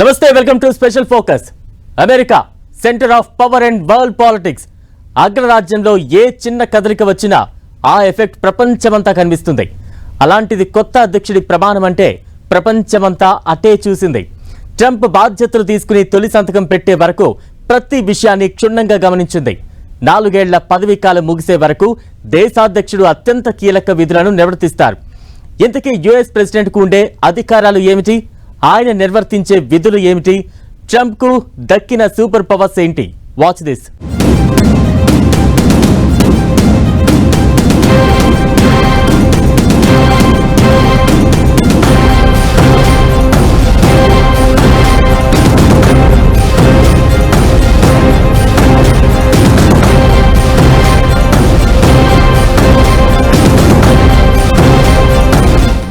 నమస్తే welcome to special focus. America centre of power and world politics. అగ్రరాజ్యంలో ఏ చిన్న కదలిక వచ్చినా ఆ ఎఫెక్ట్ ప్రపంచమంతా కనిపిస్తుంది. అలాంటిది కొత్త అధ్యక్షుడి ప్రమాణం అంటే ప్రపంచమంతా అటే చూసింది. ట్రంప్ బాధ్యతలు తీసుకుని తొలి సంతకం పెట్టే వరకు ప్రతి విషయాన్ని క్షుణ్ణంగా గమనించింది. నాలుగేళ్ళ పదవీ కాలం ముగిసే వరకు దేశాధ్యక్షుడు అత్యంత కీలక విధులను నిర్వర్తిస్తారు ఇంతకీ యుఎస్ ప్రెసిడెంట్కు ఉండే అధికారాలు ఏమిటి? ఆయన నిర్వర్తించే విధులు ఏమిటి? ట్రంప్కు దక్కిన సూపర్ పవర్స్ ఏంటి? వాచ్ దిస్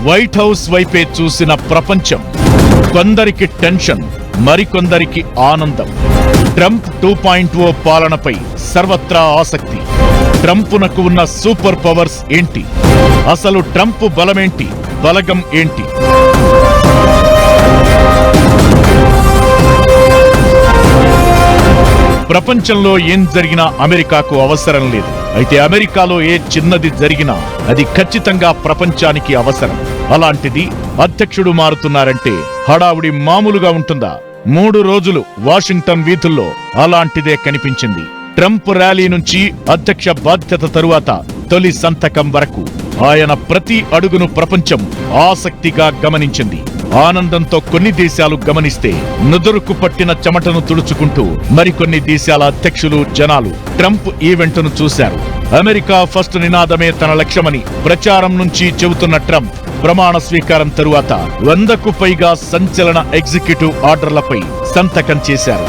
వైట్ హౌస్ వైపే చూసిన ప్రపంచం. కొందరికి టెన్షన్ మరికొందరికి ఆనందం. ట్రంప్ టూ పాయింట్ ఓ పాలనపై సర్వత్రా ఆసక్తి. ట్రంప్నకు ఉన్న సూపర్ పవర్స్ ఏంటి? అసలు ట్రంప్ బలమేంటి? బలగం ఏంటి? ప్రపంచంలో ఏం జరిగినా అమెరికాకు అవసరం లేదు. అయితే అమెరికాలో ఏ చిన్నది జరిగినా అది ఖచ్చితంగా ప్రపంచానికి అవసరం. అలాంటిది అధ్యక్షుడు మారుతున్నారంటే హడావుడి మామూలుగా ఉంటుందా? మూడు రోజులు వాషింగ్టన్ వీధుల్లో అలాంటిదే కనిపించింది. ట్రంప్ ర్యాలీ నుంచి అధ్యక్ష బాధ్యత తరువాత తొలి సంతకం వరకు ఆయన ప్రతి అడుగును ప్రపంచం ఆసక్తిగా గమనించింది. ఆనందంతో కొన్ని దేశాలు గమనిస్తే నుదురుకు పట్టిన చెమటను తుడుచుకుంటూ మరికొన్ని దేశాల అధ్యక్షులు జనాలు ట్రంప్ ఈవెంట్ను చూశారు. అమెరికా ఫస్ట్ నినాదమే తన లక్ష్యమని ప్రచారం నుంచి చెబుతున్న ట్రంప్ ప్రమాణ స్వీకారం తరువాత వందకు పైగా సంచలన ఎగ్జిక్యూటివ్ ఆర్డర్లపై సంతకం చేశారు.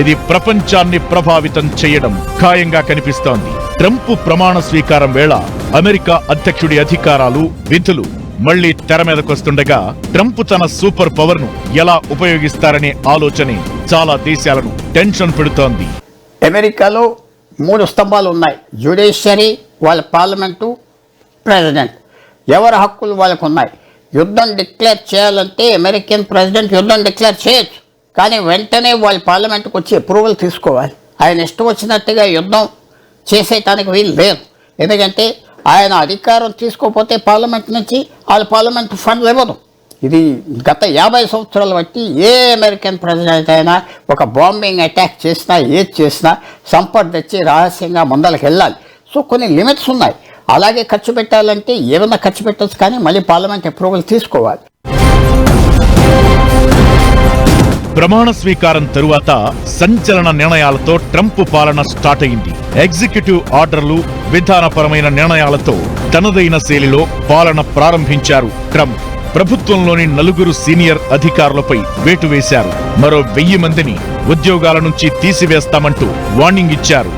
ఇది ప్రపంచాన్ని ప్రభావితం చేయడం ఖాయంగా కనిపిస్తోంది. ట్రంప్ ప్రమాణ స్వీకారం వేళ అమెరికా అధ్యక్షుడి అధికారాలు విధులు మళ్ళీ తెర మీదకొస్తుండగా ట్రంప్ తన సూపర్ పవర్ను ఎలా ఉపయోగిస్తారనే ఆలోచనే చాలా దేశాలను టెన్షన్ పెడుతోంది. అమెరికాలో మూడు స్తంభాలు ఉన్నాయి. జ్యుడిషియరీ వాళ్ళ పార్లమెంటు ప్రెసిడెంట్. ఎవరి హక్కులు వాళ్ళకు ఉన్నాయి యుద్ధం డిక్లేర్ చేయాలంటే అమెరికన్ ప్రెసిడెంట్ యుద్ధం డిక్లేర్ చేయొచ్చు. కానీ వెంటనే వాళ్ళ పార్లమెంట్కి వచ్చి అప్రూవల్ తీసుకోవాలి. ఆయన ఇష్టం వచ్చినట్టుగా యుద్ధం చేసేయటానికి వీలు లేదు. ఎందుకంటే ఆయన అధికారం తీసుకోకపోతే పార్లమెంట్ నుంచి వాళ్ళ పార్లమెంట్ ఫండ్లు ఇవ్వదు. ఇది గత యాభై సంవత్సరాలు బట్టి ఏ అమెరికన్ ప్రెసిడెంట్ అయినా ఒక బాంబింగ్ అటాక్ చేసినా ఏది చేసినా సంపద తెచ్చి రహస్యంగా ముందలకు వెళ్ళాలి. సో కొన్ని లిమిట్స్ ఉన్నాయి. అలాగే ఖర్చు పెట్టాలంటే ఏమైనా ఖర్చు పెట్టచ్చు కానీ మళ్ళీ పార్లమెంట్ అప్రూవల్ తీసుకోవాలి. ప్రమాణ స్వీకారం తరువాత సంచలన నిర్ణయాలతో ట్రంప్ పాలన స్టార్ట్ అయింది. ఎగ్జిక్యూటివ్ ఆర్డర్లు విధానపరమైన నిర్ణయాలతో తనదైన శైలిలో పాలన ప్రారంభించారు ట్రంప్. ప్రభుత్వంలోని నలుగురు సీనియర్ అధికారులపై వేటు వేశారు. మరో వెయ్యి మందిని ఉద్యోగాల నుంచి తీసివేస్తామంటూ వార్నింగ్ ఇచ్చారు.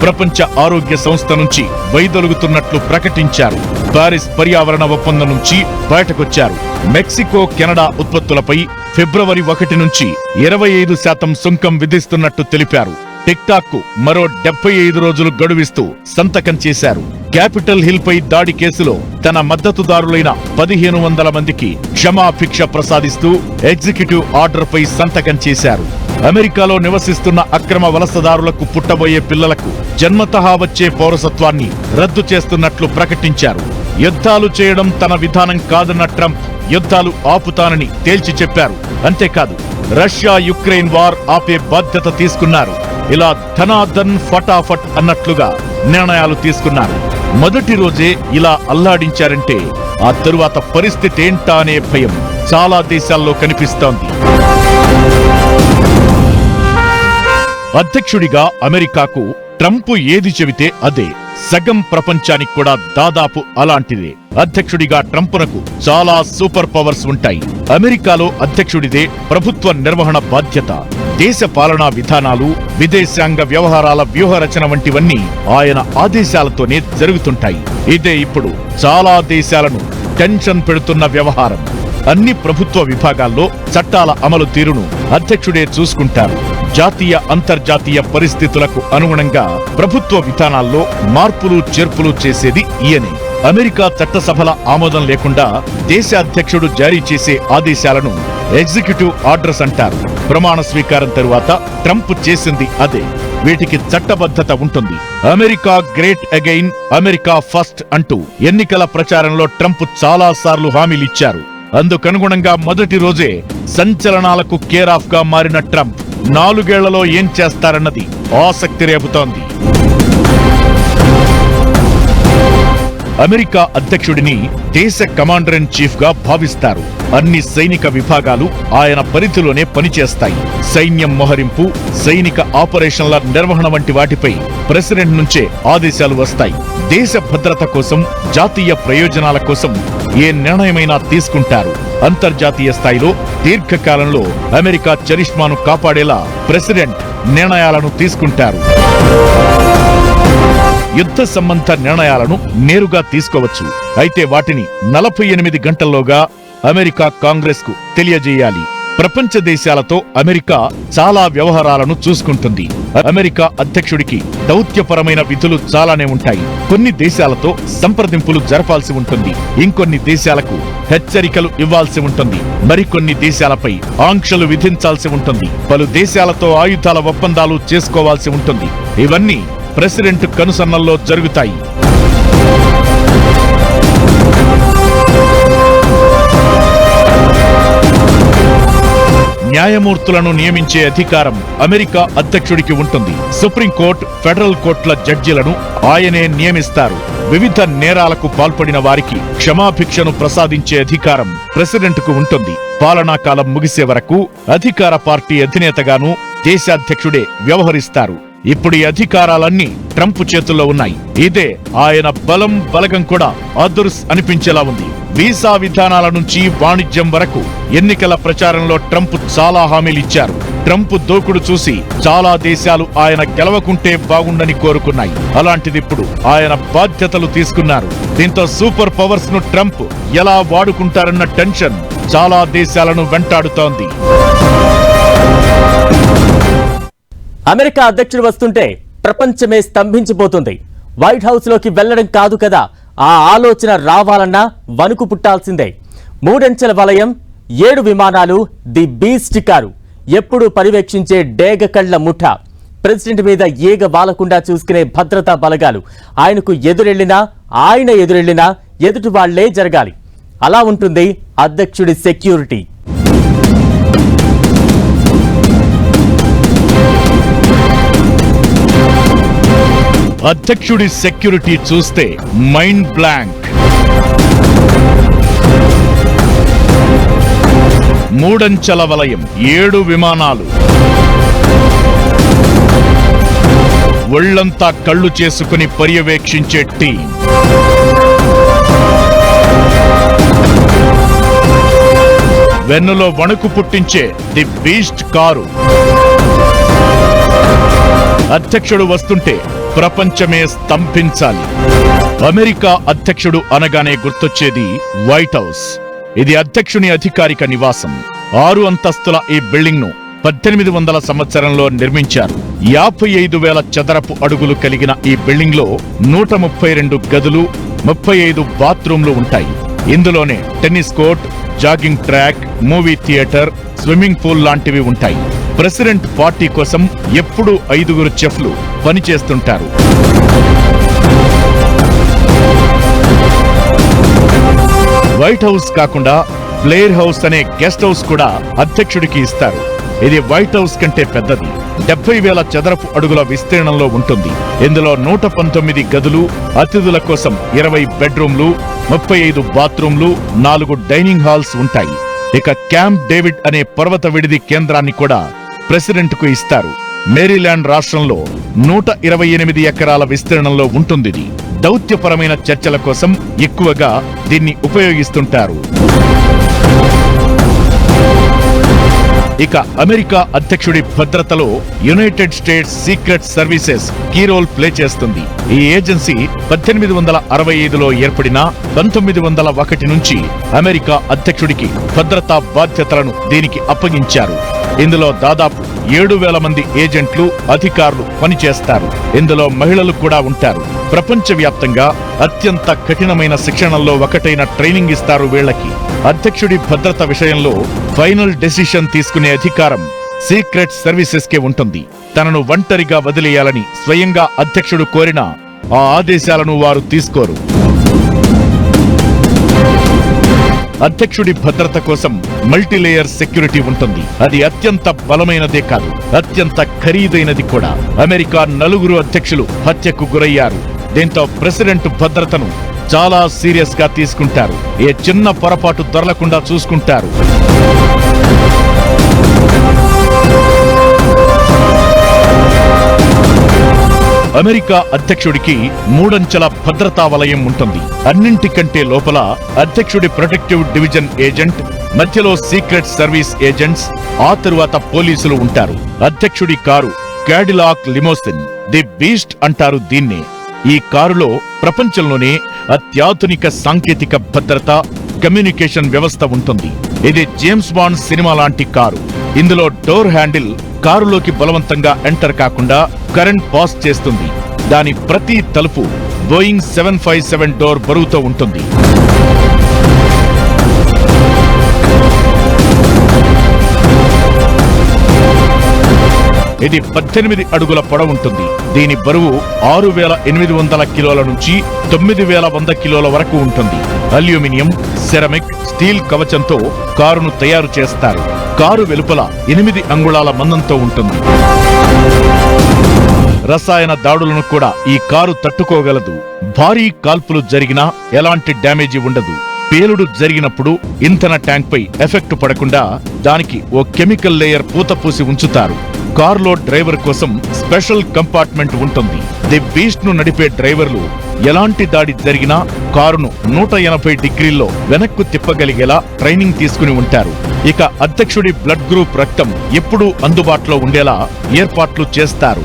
ప్రపంచ ఆరోగ్య సంస్థ నుంచి వైదొలుగుతున్నట్లు ప్రకటించారు. పారిస్ పర్యావరణ ఒప్పందం నుంచి బయటకొచ్చారు. మెక్సికో కెనడా ఉత్పత్తులపై ఫిబ్రవరి ఒకటి నుంచి ఇరవై ఐదు శాతం సుంకం విధిస్తున్నట్టు తెలిపారు. టిక్ టాక్కు మరో డెబ్బై ఐదు రోజులు గడువిస్తూ సంతకం చేశారు. క్యాపిటల్ హిల్ పై దాడి కేసులో తన మద్దతుదారులైన పదిహేను వందల మందికి క్షమాభిక్ష ప్రసాదిస్తూ ఎగ్జిక్యూటివ్ ఆర్డర్ పై సంతకం చేశారు. అమెరికాలో నివసిస్తున్న అక్రమ వలసదారులకు పుట్టబోయే పిల్లలకు జన్మతహా వచ్చే పౌరసత్వాన్ని రద్దు చేస్తున్నట్లు ప్రకటించారు. యుద్ధాలు చేయడం తన విధానం కాదన్న ట్రంప్ యుద్ధాలు ఆపుతానని తేల్చి చెప్పారు. అంతేకాదు రష్యా యుక్రెయిన్ వార్ ఆపే బాధ్యత తీసుకున్నారు. ఇలా ధనాధన్ ఫటాఫట్ అన్నట్లుగా నిర్ణయాలు తీసుకున్నారు. మొదటి రోజే ఇలా అల్లాడించారంటే ఆ తరువాత పరిస్థితి ఏంటా అనే భయం చాలా దేశాల్లో కనిపిస్తోంది. అధ్యక్షుడిగా అమెరికాకు ట్రంప్ ఏది చెబితే అదే. సగం ప్రపంచానికి కూడా దాదాపు అలాంటిదే. అధ్యక్షుడిగా ట్రంప్నకు చాలా సూపర్ పవర్స్ ఉంటాయి. అమెరికాలో అధ్యక్షుడిదే ప్రభుత్వ నిర్వహణ బాధ్యత. దేశ పాలనా విధానాలు విదేశాంగ వ్యవహారాల వ్యూహరచన వంటివన్నీ ఆయన ఆదేశాలతోనే జరుగుతుంటాయి. ఇదే ఇప్పుడు చాలా దేశాలను టెన్షన్ పెడుతున్న వ్యవహారం. అన్ని ప్రభుత్వ విభాగాల్లో చట్టాల అమలు తీరును అధ్యక్షుడే చూసుకుంటారు. జాతీయ అంతర్జాతీయ పరిస్థితులకు అనుగుణంగా ప్రభుత్వ విధానాల్లో మార్పులు చేర్పులు చేసేది ఈయనే. అమెరికా చట్టసభల ఆమోదం లేకుండా దేశ అధ్యక్షుడు జారీ చేసే ఆదేశాలను ఎగ్జిక్యూటివ్ ఆర్డర్స్ అంటారు. ప్రమాణ స్వీకారం తరువాత ట్రంప్ చేసింది అదే. వీటికి చట్టబద్ధత ఉంటుంది. America great again America first అంటూ ఎన్నికల ప్రచారంలో ట్రంప్ చాలా సార్లు హామీలిచ్చారు అందుకనుగుణంగా మొదటి రోజే సంచలనాలకు కేర్ ఆఫ్గా మారిన ట్రంప్ నాలుగేళ్ళలో ఏం చేస్తారన్నది ఆసక్తి రేపుతోంది. అమెరికా అధ్యక్షుడిని దేశ కమాండర్ ఇన్ చీఫ్గా భావిస్తారు. అన్ని సైనిక విభాగాలు ఆయన పరిధిలోనే పనిచేస్తాయి. సైన్యం మోహరింపు సైనిక ఆపరేషన్ల నిర్వహణ వంటి వాటిపై ప్రెసిడెంట్ నుంచే ఆదేశాలు వస్తాయి. దేశ భద్రత కోసం జాతీయ ప్రయోజనాల కోసం ఏ నిర్ణయమైనా తీసుకుంటారు. అంతర్జాతీయ స్థాయిలో దీర్ఘకాలంలో అమెరికా చరిష్మాను కాపాడేలా ప్రెసిడెంట్ నిర్ణయాలను తీసుకుంటారు. యుద్ధ సంబంధ నిర్ణయాలను నేరుగా తీసుకోవచ్చు. అయితే వాటిని నలభై ఎనిమిది గంటల్లోగా అమెరికా కాంగ్రెస్కు తెలియజేయాలి. ప్రపంచ దేశాలతో అమెరికా చాలా వ్యవహారాలను చూసుకుంటుంది. అమెరికా అధ్యక్షుడికి దౌత్యపరమైన విధులు చాలానే ఉంటాయి. కొన్ని దేశాలతో సంప్రదింపులు జరపాల్సి ఉంటుంది. ఇంకొన్ని దేశాలకు హెచ్చరికలు ఇవ్వాల్సి ఉంటుంది. మరికొన్ని దేశాలపై ఆంక్షలు విధించాల్సి ఉంటుంది. పలు దేశాలతో ఆయుధాల ఒప్పందాలు చేసుకోవాల్సి ఉంటుంది. ఇవన్నీ ప్రెసిడెంట్ కనుసన్నల్లో జరుగుతాయి. న్యాయమూర్తులను నియమించే అధికారం అమెరికా అధ్యక్షుడికి ఉంటుంది. సుప్రీంకోర్టు ఫెడరల్ కోర్టుల జడ్జిలను ఆయనే నియమిస్తారు. వివిధ నేరాలకు పాల్పడిన వారికి క్షమాభిక్షను ప్రసాదించే అధికారం ప్రెసిడెంట్కు ఉంటుంది. పాలనా కాలం ముగిసే వరకు అధికార పార్టీ అధినేతగాను దేశాధ్యక్షుడే వ్యవహరిస్తారు. ఇప్పుడు ఈ అధికారాలన్నీ ట్రంప్ చేతుల్లో ఉన్నాయి. ఇదే ఆయన బలం బలగం కూడా అదుర్స్ అనిపించేలా ఉంది. వీసా విధానాల నుంచి వాణిజ్యం వరకు ఎన్నికల ప్రచారంలో ట్రంప్ చాలా హామీలిచ్చారు ట్రంప్ దూకుడు చూసి చాలా దేశాలు ఆయన గెలవకుంటే బాగుండని కోరుకున్నాయి. అలాంటిది ఇప్పుడు ఆయన బాధ్యతలు తీసుకున్నారు. దీంతో సూపర్ పవర్స్ను ట్రంప్ ఎలా వాడుకుంటారన్న టెన్షన్ చాలా దేశాలను వెంటాడుతోంది. అమెరికా అధ్యక్షుడు వస్తుంటే ప్రపంచమే స్తంభించిపోతుంది. వైట్ హౌస్లోకి వెళ్ళడం కాదు కదా ఆ ఆలోచన రావాలన్నా వణుకు పుట్టాల్సిందే. మూడంచెల వలయం ఏడు విమానాలు ది బీస్ట్ కారు. ఎప్పుడు పర్యవేక్షించే డేగ కళ్ళ ముఠ. ప్రెసిడెంట్ మీద ఈగ వాలకుండా చూసుకునే భద్రతా బలగాలు. ఆయనకు ఎదురెళ్ళినా ఆయన ఎదురెళ్ళినా ఎదుటి వాళ్ళే జరగాలి. అలా ఉంటుంది అధ్యక్షుడి సెక్యూరిటీ. అధ్యక్షుడి సెక్యూరిటీ చూస్తే మైండ్ బ్లాంక్. మూడంచెల వలయం ఏడు విమానాలు. ఒళ్ళంతా కళ్ళు చేసుకుని పర్యవేక్షించే టీం వెన్నులో వణుకు పుట్టించే ది బీస్ట్ కారు. అధ్యక్షుడు వస్తుంటే ప్రపంచమే స్తంభించాలి. అమెరికా అధ్యక్షుడు అనగానే గుర్తొచ్చేది వైట్ హౌస్. ఇది అధ్యక్షుని అధికారిక నివాసం. ఆరు అంతస్తుల ఈ బిల్డింగ్ను పద్దెనిమిది వందల సంవత్సరంలో నిర్మించారు. యాభై ఐదు వేల చదరపు అడుగులు కలిగిన ఈ బిల్డింగ్లో నూట ముప్పై రెండు గదులు ముప్పై ఐదు బాత్రూంలు ఉంటాయి. ఇందులోనే tennis court jogging track movie theatre swimming pool లాంటివి ఉంటాయి. ప్రెసిడెంట్ పార్టీ కోసం ఎప్పుడూ ఐదుగురు చెఫ్లు పనిచేస్తుంటారు. వైట్ హౌస్ కాకుండా ప్లేయర్ హౌస్ అనే గెస్ట్ హౌస్ కూడా అధ్యక్షుడికి ఇస్తారు. ఇది వైట్ హౌస్ కంటే పెద్దది. డెబ్బై వేల చదరపు అడుగుల విస్తీర్ణంలో ఉంటుంది. ఇందులో నూట పంతొమ్మిది గదులు అతిథుల కోసం ఇరవై బెడ్రూమ్లు ముప్పై ఐదు బాత్రూంలు నాలుగు డైనింగ్ హాల్స్ ఉంటాయి. ఇక క్యాంప్ డేవిడ్ అనే పర్వత విడిది కేంద్రాన్ని కూడా ప్రెసిడెంట్కు ఇస్తారు. మేరీల్యాండ్ రాష్ట్రంలో నూట ఇరవై ఎనిమిది ఎకరాల విస్తీర్ణంలో ఉంటుంది దౌత్యపరమైన చర్చల కోసం ఎక్కువగా దీన్ని ఉపయోగిస్తుంటారు. ఇక అమెరికా అధ్యక్షుడి భద్రతలో United States secret services key role play చేస్తుంది. ఈ ఏజెన్సీ పద్దెనిమిది వందల అరవై ఐదులో ఏర్పడిన పంతొమ్మిది వందల ఒకటి నుంచి అమెరికా అధ్యక్షుడికి భద్రతా బాధ్యతలను దీనికి అప్పగించారు. ఇందులో దాదాపు ఏడు వేల మంది ఏజెంట్లు అధికారులు పనిచేస్తారు. ఇందులో మహిళలు కూడా ఉంటారు. ప్రపంచవ్యాప్తంగా అత్యంత కఠినమైన శిక్షణల్లో ఒకటైన ట్రైనింగ్ ఇస్తారు వీళ్ళకి. అధ్యక్షుడి భద్రత విషయంలో ఫైనల్ డెసిషన్ తీసుకునే అధికారం సీక్రెట్ సర్వీసెస్ కే ఉంటుంది. తనను ఒంటరిగా వదిలేయాలని స్వయంగా అధ్యక్షుడు కోరిన ఆ ఆదేశాలను వారు తీసుకోరు. అధ్యక్షుడి భద్రత కోసం మల్టీలేయర్ సెక్యూరిటీ ఉంటుంది. అది అత్యంత బలమైనదే కాదు అత్యంత ఖరీదైనది కూడా. అమెరికా నలుగురు అధ్యక్షులు హత్యకు గురయ్యారు. దీంతో ప్రెసిడెంట్ భద్రతను చాలా సీరియస్గా తీసుకుంటారు. ఏ చిన్న పొరపాటు దొరలకుండా చూసుకుంటారు. అమెరికా అధ్యక్షుడికి మూడంచెల భద్రతా వలయం ఉంటుంది. అన్నింటికంటే లోపల అధ్యక్షుడి ప్రొటెక్టివ్ డివిజన్ ఏజెంట్ మధ్యలో సీక్రెట్ సర్వీస్ ఏజెంట్స్ ఆ తరువాత పోలీసులు ఉంటారు. అధ్యక్షుడి car Cadillac limousine the beast అంటారు దీన్నే. ఈ కారులో ప్రపంచంలోనే అత్యాధునిక సాంకేతిక భద్రత కమ్యూనికేషన్ వ్యవస్థ ఉంటుంది. ఇది జేమ్స్ బాండ్ సినిమా లాంటి కారు. ఇందులో డోర్ హ్యాండిల్ కారులోకి బలవంతంగా ఎంటర్ కాకుండా కరెంట్ పాస్ చేస్తుంది. దాని ప్రతి తలుపు Boeing seven five seven door బరువుతో ఉంటుంది. ఇది పద్దెనిమిది అడుగుల పొడవుంటుంది దీని బరువు ఆరు వేల ఎనిమిది వందల కిలోల నుంచి తొమ్మిది వేల వంద కిలోల వరకు ఉంటుంది. అల్యూమినియం సెరమిక్ స్టీల్ కవచంతో కారును తయారు చేస్తారు. కారు వెలుపల ఎనిమిది అంగుళాల మందంతో ఉంటుంది. రసాయన దాడులను కూడా ఈ కారు తట్టుకోగలదు. భారీ కాల్పులు జరిగినా ఎలాంటి డ్యామేజీ ఉండదు. పేలుడు జరిగినప్పుడు ఇంధన ట్యాంక్ పై ఎఫెక్ట్ పడకుండా దానికి ఓ కెమికల్ లేయర్ పూత పూసి ఉంచుతారు. కారులో డ్రైవర్ కోసం స్పెషల్ కంపార్ట్మెంట్ ఉంటుంది. ది బీస్ట్ను నడిపే డ్రైవర్లు ఎలాంటి దాడి జరిగినా కారును నూట ఎనభై డిగ్రీల్లో వెనక్కు తిప్పగలిగేలా ట్రైనింగ్ తీసుకుని ఉంటారు. ఇక అధ్యక్షుడి బ్లడ్ గ్రూప్ రక్తం ఎప్పుడూ అందుబాటులో ఉండేలా ఏర్పాట్లు చేస్తారు.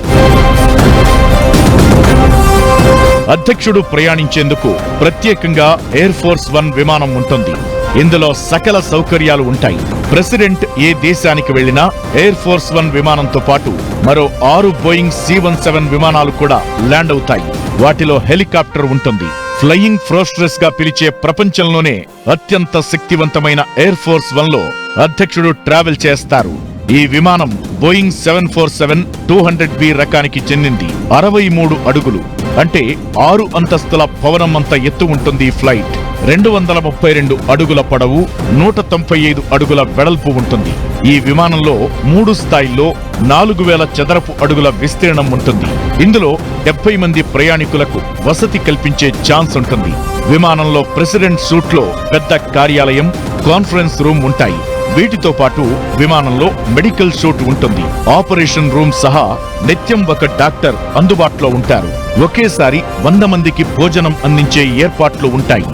అధ్యక్షుడు ప్రయాణించేందుకు ప్రత్యేకంగా ఎయిర్ ఫోర్స్ వన్ విమానం ఉంటుంది. ఇందులో సకల సౌకర్యాలు ఉంటాయి. ప్రెసిడెంట్ ఏ దేశానికి వెళ్ళినా ఎయిర్ ఫోర్స్ వన్ విమానంతో పాటు మరో ఆరు బోయింగ్ సి వన్ సెవెన్ విమానాలు కూడా ల్యాండ్ అవుతాయి. వాటిలో హెలికాప్టర్ ఉంటుంది. ఫ్లయింగ్ ఫ్రోస్ట్రెస్గా పిలిచే ప్రపంచంలోనే అత్యంత శక్తివంతమైన ఎయిర్ ఫోర్స్ వన్లో అధ్యక్షుడు ట్రావెల్ చేస్తారు. ఈ విమానం Boeing seven four seven two hundred B రకానికి చెందింది. అరవై మూడు అడుగులు. అంటే ఆరు అంతస్తుల భవనం అంత ఎత్తు ఉంటుంది ఫ్లైట్. రెండు వందల ముప్పై రెండు అడుగుల పొడవు నూట తొంభై ఐదు అడుగుల వెడల్పు ఉంటుంది. ఈ విమానంలో మూడు స్థాయిల్లో నాలుగు వేల చదరపు అడుగుల విస్తీర్ణం ఉంటుంది. ఇందులో డెబ్బై మంది ప్రయాణికులకు వసతి కల్పించే ఛాన్స్ ఉంటుంది. విమానంలో ప్రెసిడెంట్ సూట్లో పెద్ద కార్యాలయం కాన్ఫరెన్స్ రూమ్ ఉంటాయి. వీటితో పాటు విమానంలో మెడికల్ చోటు ఉంటుంది. ఆపరేషన్ రూమ్ సహా నిత్యం ఒక డాక్టర్ అందుబాటులో ఉంటారు. ఒకేసారి వంద మందికి భోజనం అందించే ఏర్పాట్లు ఉంటాయి.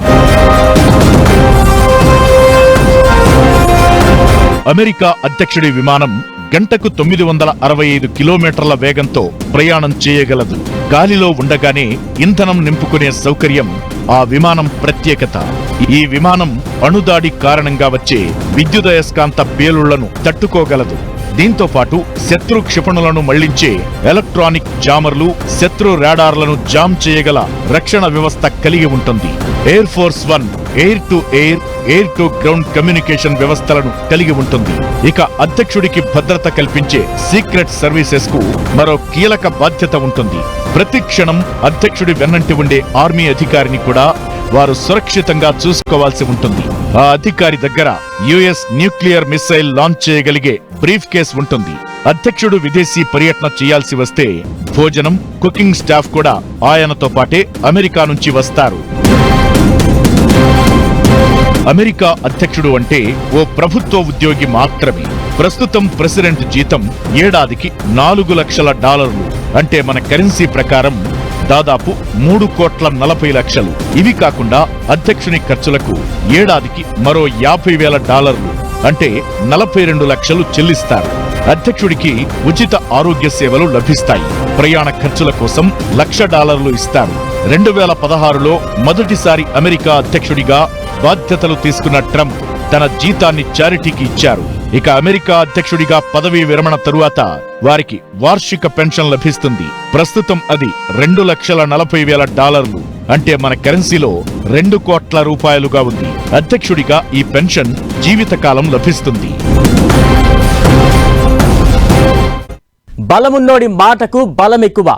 అమెరికా అధ్యక్షుడి విమానం గంటకు తొమ్మిది వందల అరవై ఐదు కిలోమీటర్ల వేగంతో ప్రయాణం చేయగలదు. గాలిలో ఉండగానే ఇంధనం నింపుకునే సౌకర్యం ఆ విమానం ప్రత్యేకత. ఈ విమానం అణుదాడి కారణంగా వచ్చే విద్యుదయస్కాంత పేలుళ్ళను తట్టుకోగలదు. దీంతో పాటు శత్రు క్షిపణులను మళ్ళించే ఎలక్ట్రానిక్ జామర్లు శత్రు రాడార్లను జామ్ చేయగల రక్షణ వ్యవస్థ కలిగి ఉంటుంది. Air force one air to air air to ground communication వ్యవస్థలను కలిగి ఉంటుంది. ఇక అధ్యక్షుడికి భద్రత కల్పించే సీక్రెట్ సర్వీసెస్కు మరో కీలక బాధ్యత ఉంటుంది. ప్రతి క్షణం అధ్యక్షుడి వెన్నంటి ఉండే ఆర్మీ అధికారిని కూడా వారు సురక్షితంగా చూసుకోవాల్సి ఉంటుంది. ఆ అధికారి దగ్గర యుఎస్ న్యూక్లియర్ మిసైల్ లాంచ్ చేయగలిగే బ్రీఫ్ కేస్ ఉంటుంది. అధ్యక్షుడు విదేశీ పర్యటన చేయాల్సి వస్తే భోజనం కుకింగ్ స్టాఫ్ కూడా ఆయనతో పాటే అమెరికా నుంచి వస్తారు. అమెరికా అధ్యక్షుడు అంటే ఓ ప్రభుత్వ ఉద్యోగి మాత్రమే. ప్రస్తుతం ప్రెసిడెంట్ జీతం ఏడాదికి నాలుగు లక్షల డాలర్లు. అంటే మన కరెన్సీ ప్రకారం దాదాపు మూడు కోట్ల నలభై లక్షలు. ఇవి కాకుండా అధ్యక్షుని ఖర్చులకు ఏడాదికి మరో యాభై వేల డాలర్లు. అంటే నలభై రెండు లక్షలు చెల్లిస్తారు. అధ్యక్షుడికి ఉచిత ఆరోగ్య సేవలు లభిస్తాయి. ప్రయాణ ఖర్చుల కోసం లక్ష డాలర్లు ఇస్తారు. రెండు వేల పదహారులో మొదటిసారి అమెరికా అధ్యక్షుడిగా బాధ్యతలు తీసుకున్న ట్రంప్ తన జీతాన్ని చారిటీకి ఇచ్చారు. ఇక అమెరికా అధ్యక్షుడిగా పదవీ విరమణ తరువాత వారికి వార్షిక పెన్షన్ లభిస్తుంది. ప్రస్తుతం అది రెండు లక్షల నలభై వేల డాలర్లు. అంటే మన కరెన్సీలో రెండు కోట్ల రూపాయలుగా ఉంది. అధ్యక్షుడిగా ఈ పెన్షన్ జీవితకాలం లభిస్తుంది. బలమున్నోడి మాటకు బలం ఎక్కువ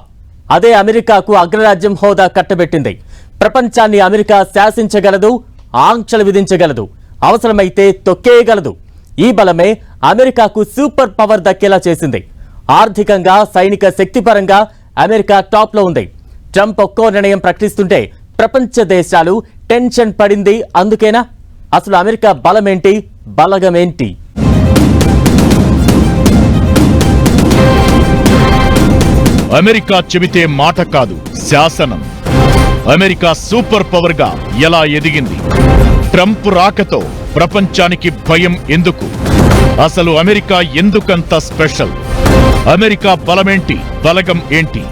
అదే అమెరికాకు అగ్రరాజ్యం హోదా కట్టబెట్టింది. ప్రపంచాన్ని అమెరికా శాసించగలదు. ఆంక్షలు విధించగలదు. అవసరమైతే తొక్కేయగలదు. ఈ బలమే అమెరికాకు సూపర్ పవర్ దక్కేలా చేసింది. ఆర్థికంగా సైనిక శక్తిపరంగా అమెరికా టాప్లో ఉంది. ట్రంప్ ఒక్కో నిర్ణయం ప్రకటిస్తుంటే ప్రపంచ దేశాలు టెన్షన్ పడింది. అందుకేనా? అసలు అమెరికా బలమేంటి? బలగమేంటి? అమెరికా చెబితే మాట కాదు శాసనం. అమెరికా సూపర్ పవర్గా ఎలా ఎదిగింది? ట్రంప్ రాకతో ప్రపంచానికి భయం ఎందుకు? అసలు అమెరికా ఎందుకంత స్పెషల్? అమెరికా బలమేంటి? బలగం ఏంటి?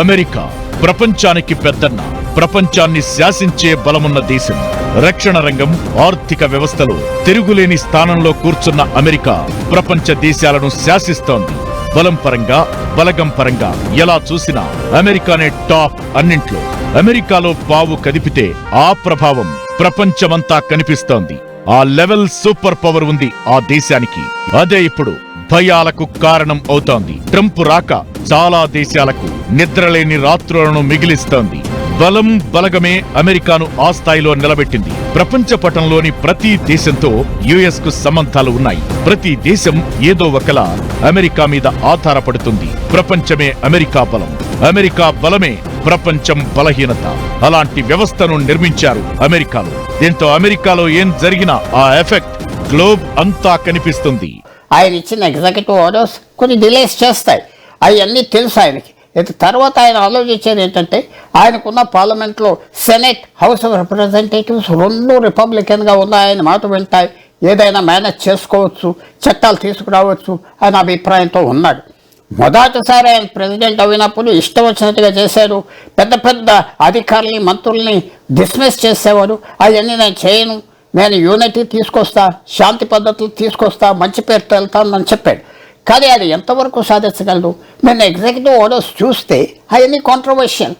అమెరికా ప్రపంచానికి పెద్దన్న ప్రపంచాన్ని శాసించే బలమున్న దేశం. రక్షణ రంగం ఆర్థిక వ్యవస్థలో తిరుగులేని స్థానంలో కూర్చున్న అమెరికా ప్రపంచ దేశాలను శాసిస్తోంది. బలం పరంగా బలగం పరంగా ఎలా చూసినా అమెరికానే టాప్ అన్నింట్లో. అమెరికాలో పావు కదిపితే ఆ ప్రభావం ప్రపంచమంతా కనిపిస్తోంది. ఆ లెవెల్ సూపర్ పవర్ ఉంది ఆ దేశానికి. అదే ఇప్పుడు భయాలకు కారణం అవుతోంది. ట్రంప్ రాక చాలా దేశాలకు నిద్రలేని రాత్రులను మిగిలిస్తోంది. బలం బలగమే అమెరికాను ఆ స్థాయిలో నిలబెట్టింది. ప్రపంచ పటంలోని ప్రతి దేశంతో యుఎస్కు సంబంధాలు ఉన్నాయి. ప్రతి దేశం ఏదో ఒకలా అమెరికా మీద ఆధారపడుతుంది. ప్రపంచమే అమెరికా బలం. అమెరికా బలమే ప్రపంచం బలహీనత. అలాంటి వ్యవస్థను నిర్మించారు అమెరికాలో. దీంతో అమెరికాలో ఏం జరిగినా ఆ ఎఫెక్ట్ గ్లోబ్ అంతా కనిపిస్తుంది. ఆయన ఇచ్చిన ఎగ్జిక్యూటివ్ ఆర్డర్స్ కొన్ని డిలేస్ చేస్తాయి. అవన్నీ తెలుసు ఆయనకి. తర్వాత ఆయన ఆలోచించేది ఏంటంటే ఆయనకున్న పార్లమెంట్లో సెనెట్ హౌస్ ఆఫ్ రిప్రజెంటేటివ్స్ రెండు రిపబ్లికన్గా ఉన్నాయి ఆయన మాట వింటాయి. ఏదైనా మేనేజ్ చేసుకోవచ్చు చట్టాలు తీసుకురావచ్చు అనే అభిప్రాయంతో ఉన్నాడు. మొదటిసారి ఆయన ప్రెసిడెంట్ అయినప్పుడు ఇష్టం వచ్చినట్టుగా చేశారు. పెద్ద పెద్ద అధికారుల్ని మంత్రుల్ని డిస్మిస్ చేసేవారు. అవన్నీ నేను చేయను. నేను యూనిటీ తీసుకొస్తా శాంతి పద్ధతులు తీసుకొస్తా మంచి పేరుతో వెళ్తానని చెప్పాడు. కానీ అది ఎంతవరకు సాధించగలరు? నేను ఎగ్జిక్యూటివ్ ఆర్డర్స్ చూస్తే అవన్నీ కాంట్రవర్షియల్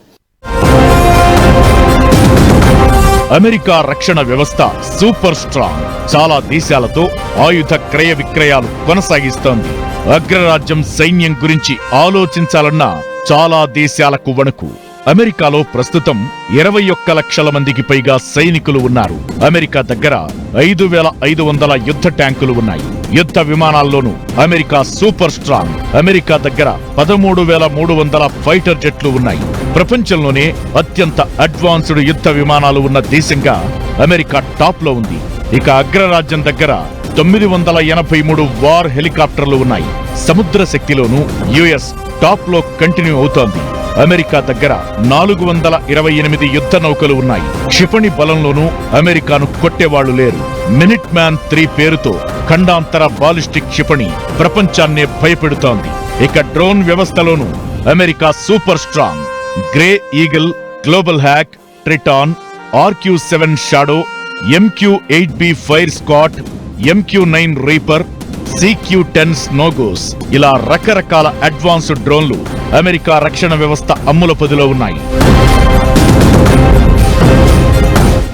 అమెరికా రక్షణ వ్యవస్థ సూపర్ స్ట్రాంగ్. చాలా దేశాలతో ఆయుధ క్రయ విక్రయాలు కొనసాగిస్తోంది. అగ్రరాజ్యం సైన్యం గురించి ఆలోచించాలన్న చాలా దేశాలకు వణుకు. అమెరికాలో ప్రస్తుతం ఇరవై ఒక్క లక్షల మందికి పైగా సైనికులు ఉన్నారు. అమెరికా దగ్గర ఐదు వేల ఐదు వందల యుద్ధ ట్యాంకులు ఉన్నాయి. యుద్ధ విమానాల్లోనూ అమెరికా సూపర్ స్ట్రాంగ్. అమెరికా దగ్గర పదమూడు వేల మూడు వందల ఫైటర్ జెట్లు ఉన్నాయి. ప్రపంచంలోనే అత్యంత అడ్వాన్స్డ్ యుద్ధ విమానాలు ఉన్న దేశంగా అమెరికా టాప్లో ఉంది. ఇక అగ్రరాజ్యం దగ్గర తొమ్మిది వందల ఎనభై మూడు వార్ హెలికాప్టర్లు ఉన్నాయి. సముద్ర శక్తిలోనూ యుఎస్ టాప్లో కంటిన్యూ అవుతోంది. అమెరికా దగ్గర నాలుగు వందల ఇరవై ఎనిమిది యుద్ధ నౌకలు ఉన్నాయి. క్షిపణి బలంలోనూ అమెరికాను కొట్టేవాళ్ళు లేరు. మినిట్ మ్యాన్ త్రీ పేరుతో ఖండాంతర బాలిస్టిక్ క్షిపణి ప్రపంచాన్నే భయపెడుతోంది. ఇక drone వ్యవస్థలోనూ America super strong. Grey eagle global hawk Triton RQ seven shadow MQ eight B fire scout MQ nine reaper CQ ten snow goose ఇలా రకరకాల అడ్వాన్స్డ్ డ్రోన్లు అమెరికా రక్షణ వ్యవస్థ అమ్ముల పదిలో ఉన్నాయి.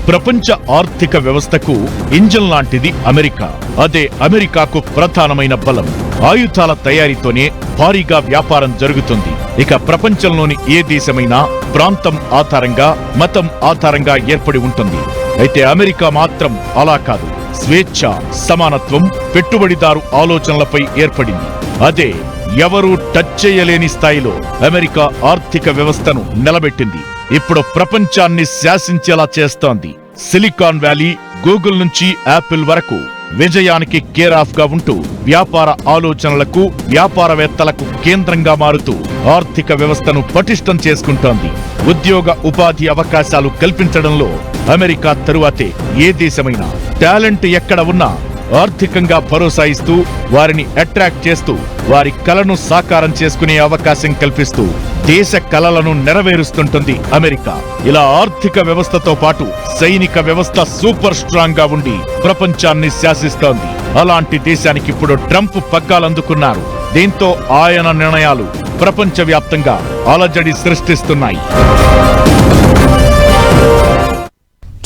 ప్రపంచ ఆర్థిక వ్యవస్థకు ఇంజన్ లాంటిది అమెరికా. అదే అమెరికాకు ప్రధానమైన బలం. ఆయుధాల తయారీతోనే భారీగా వ్యాపారం జరుగుతుంది. ఇక ప్రపంచంలోని ఏ దేశమైనా ప్రాంతం ఆధారంగా మతం ఆధారంగా ఏర్పడి ఉంటుంది. అయితే అమెరికా మాత్రం అలా కాదు. స్వేచ్ఛ సమానత్వం పెట్టుబడిదారు ఆలోచనలపై ఏర్పడింది. అదే ఎవరూ టచ్ చేయలేని స్థాయిలో అమెరికా ఆర్థిక వ్యవస్థను నిలబెట్టింది. ఇప్పుడు ప్రపంచాన్ని శాసించేలా చేస్తోంది. సిలికాన్ వ్యాలీ గూగుల్ నుంచి యాపిల్ వరకు విజయానికి కేర్ ఆఫ్గా ఉంటూ వ్యాపార ఆలోచనలకు వ్యాపారవేత్తలకు కేంద్రంగా మారుతూ ఆర్థిక వ్యవస్థను పటిష్టం చేసుకుంటోంది. ఉద్యోగ ఉపాధి అవకాశాలు కల్పించడంలో అమెరికా తరువాతే ఏ దేశమైనా టాలెంట్ ఎక్కడ ఉన్నా ఆర్థికంగా భరోసా ఇస్తూ వారిని అట్రాక్ట్ చేస్తూ వారి కలను సాకారం చేసుకునే అవకాశం కల్పిస్తూ దేశ కలలను నెరవేరుస్తుంటుంది అమెరికా. ఇలా ఆర్థిక వ్యవస్థతో పాటు సైనిక వ్యవస్థ సూపర్ స్ట్రాంగ్గా ఉండి ప్రపంచాన్ని శాసిస్తోంది. అలాంటి దేశానికి ఇప్పుడు ట్రంప్ పగ్గాలందుకున్నారు. దీంతో ఆయన నిర్ణయాలు ప్రపంచవ్యాప్తంగా అలజడి సృష్టిస్తున్నాయి.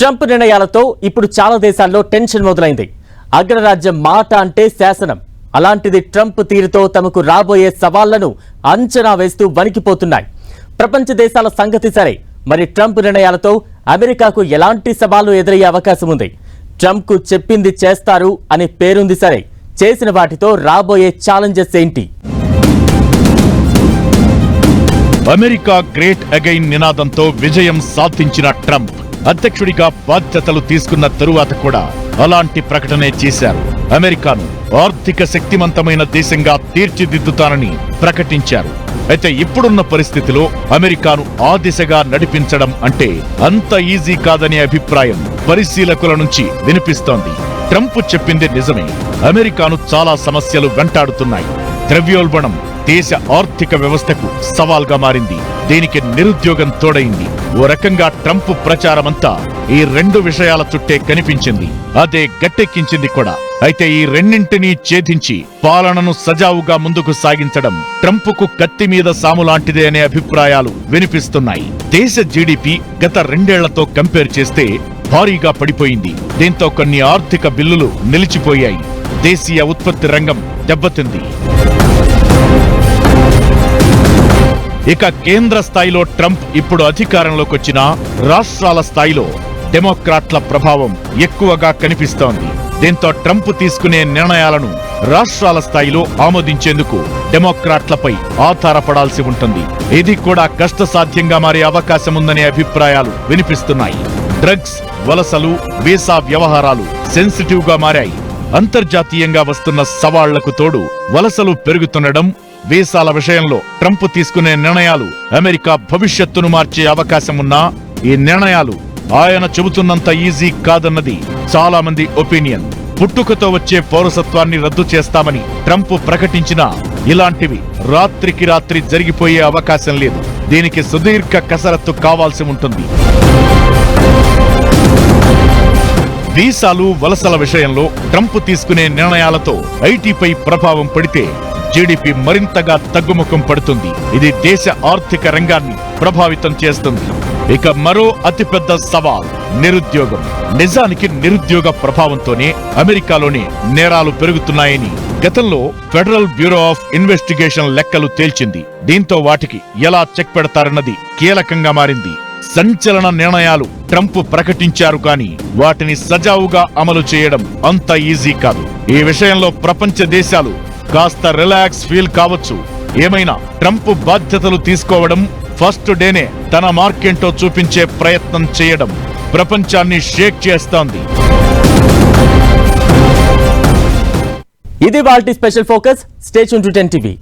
ట్రంప్ నిర్ణయాలతో ఇప్పుడు చాలా దేశాల్లో టెన్షన్ మొదలైంది. అగ్రరాజ్యం మాట అంటే శాసనం. అలాంటిది ట్రంప్ తీరుతో తమకు రాబోయే సవాళ్ళను అంచనా వేస్తూ వణికిపోతున్నాయి. ప్రపంచ దేశాల సంగతి సరే మరి ట్రంప్ నిర్ణయాలతో అమెరికాకు ఎలాంటి సవాళ్ళు ఎదురయ్యే అవకాశం ఉంది? ట్రంప్కు చెప్పింది చేస్తారు అనే పేరుంది సరే చేసిన వాటితో రాబోయే ఛాలెంజెస్ ఏంటి? అమెరికా గ్రేట్ అగైన్ నినాదంతో విజయం సాధించిన ట్రంప్. అధ్యక్షుడిగా బాధ్యతలు తీసుకున్న తరువాత కూడా అలాంటి ప్రకటనే చేశారు. అమెరికాను ఆర్థిక శక్తివంతమైన దేశంగా తీర్చిదిద్దుతానని ప్రకటించారు. అయితే ఇప్పుడున్న పరిస్థితిలో అమెరికాను ఆ దిశగా నడిపించడం అంటే అంత ఈజీ కాదనే అభిప్రాయం పరిశీలకుల నుంచి వినిపిస్తోంది. ట్రంప్ చెప్పింది నిజమే. అమెరికాను చాలా సమస్యలు వెంటాడుతున్నాయి. ద్రవ్యోల్బణం దేశ ఆర్థిక వ్యవస్థకు సవాల్గా మారింది. దీనికి నిరుద్యోగం తోడైంది. ఓ రకంగా ట్రంప్ ప్రచారమంతా ఈ రెండు విషయాల చుట్టే కనిపించింది. అదే గట్టెక్కించింది కూడా. అయితే ఈ రెండింటినీ ఛేదించి పాలనను సజావుగా ముందుకు సాగించడం ట్రంప్కు కత్తి మీద సాములాంటిదే అనే అభిప్రాయాలు వినిపిస్తున్నాయి. దేశ జీడిపి గత రెండేళ్ళతో కంపేర్ చేస్తే భారీగా పడిపోయింది. దీంతో కొన్ని ఆర్థిక బిల్లులు నిలిచిపోయాయి. దేశీయ ఉత్పత్తి రంగం దెబ్బతింది. ఇక కేంద్ర స్థాయిలో ట్రంప్ ఇప్పుడు అధికారంలోకి వచ్చిన రాష్ట్రాల స్థాయిలో డెమోక్రాట్ల ప్రభావం ఎక్కువగా కనిపిస్తోంది. దీంతో ట్రంప్ తీసుకునే నిర్ణయాలను రాష్ట్రాల స్థాయిలో ఆమోదించేందుకు డెమోక్రాట్లపై ఆధారపడాల్సి ఉంటుంది. ఇది కూడా కష్టసాధ్యంగా మారే అవకాశం ఉందనే అభిప్రాయాలు వినిపిస్తున్నాయి. డ్రగ్స్ వలసలు వీసా వ్యవహారాలు సెన్సిటివ్గా మారాయి. అంతర్జాతీయంగా వస్తున్న సవాళ్ళకు తోడు వలసలు పెరుగుతుండడం వీసాల విషయంలో ట్రంప్ తీసుకునే నిర్ణయాలు అమెరికా భవిష్యత్తును మార్చే అవకాశం ఉన్నా ఈ నిర్ణయాలు ఆయన చెబుతున్నంత ఈజీ కాదన్నది చాలా మంది ఒపీనియన్. పుట్టుకతో వచ్చే పౌరసత్వాన్ని రద్దు చేస్తామని ట్రంప్ ప్రకటించినా ఇలాంటివి రాత్రికి రాత్రి జరిగిపోయే అవకాశం లేదు. దీనికి సుదీర్ఘ కసరత్తు కావాల్సి ఉంటుంది. వీసాలు వలసల విషయంలో ట్రంప్ తీసుకునే నిర్ణయాలతో ఐటీపై ప్రభావం పడితే జీడిపి మరింతగా తగ్గుముఖం పడుతుంది. ఇది దేశ ఆర్థిక రంగాన్ని ప్రభావితం చేస్తుంది. ఇక మరో అతిపెద్ద సవాల్ నిరుద్యోగం. నిజానికి నిరుద్యోగ ప్రభావంతోనే అమెరికాలోని నేరాలు పెరుగుతున్నాయని గతంలో ఫెడరల్ బ్యూరో ఆఫ్ ఇన్వెస్టిగేషన్ లెక్కలు తేల్చింది. దీంతో వాటికి ఎలా చెక్ పెడతారన్నది కీలకంగా మారింది. సంచలన నిర్ణయాలు ట్రంప్ ప్రకటించారు కానీ వాటిని సజావుగా అమలు చేయడం అంత ఈజీ కాదు. ఈ విషయంలో ప్రపంచ దేశాలు కాస్త రిలాక్స్ ఫీల్ కావచ్చు. ఏమైనా ట్రంప్ బాధ్యతలు తీసుకోవడం ఫస్ట్ డేనే తన మార్కెంటో చూపించే ప్రయత్నం చేయడం ప్రపంచాన్ని షేక్ చేస్తోంది. ఇది వాల్టీ special focus. Station to ten TV.